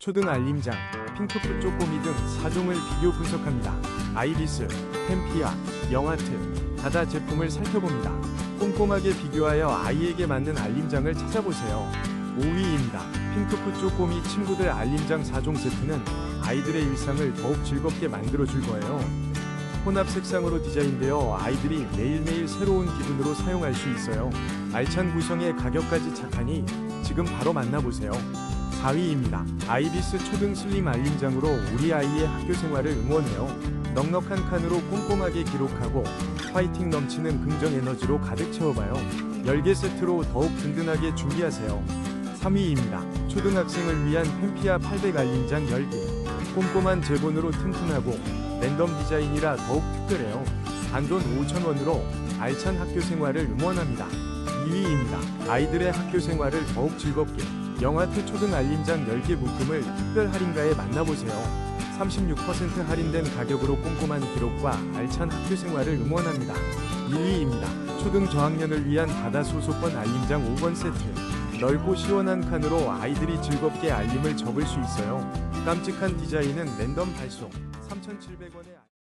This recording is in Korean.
초등 알림장, 핑크풋 쪼꼬미 등 4종을 비교 분석합니다. 아이리스, 템피아, 영하트, 다다 제품을 살펴봅니다. 꼼꼼하게 비교하여 아이에게 맞는 알림장을 찾아보세요. 5위입니다. 핑크풋 쪼꼬미 친구들 알림장 4종 세트는 아이들의 일상을 더욱 즐겁게 만들어줄 거예요. 혼합 색상으로 디자인되어 아이들이 매일매일 새로운 기분으로 사용할 수 있어요. 알찬 구성에 가격까지 착하니 지금 바로 만나보세요. 4위입니다. 아이비스 초등 슬림 알림장으로 우리 아이의 학교 생활을 응원해요. 넉넉한 칸으로 꼼꼼하게 기록하고 파이팅 넘치는 긍정 에너지로 가득 채워봐요. 10개 세트로 더욱 든든하게 준비하세요. 3위입니다. 초등학생을 위한 펜피아 800 알림장 10개. 꼼꼼한 제본으로 튼튼하고 랜덤 디자인이라 더욱 특별해요. 단돈 5,000원으로 알찬 학교 생활을 응원합니다. 2위입니다. 아이들의 학교 생활을 더욱 즐겁게 영화트 초등 알림장 10개 묶음을 특별 할인가에 만나보세요. 36% 할인된 가격으로 꼼꼼한 기록과 알찬 학교 생활을 응원합니다. 1위입니다. 초등 저학년을 위한 바다 소속권 알림장 5권 세트. 넓고 시원한 칸으로 아이들이 즐겁게 알림을 적을 수 있어요. 깜찍한 디자인은 랜덤 발송. 3,700원에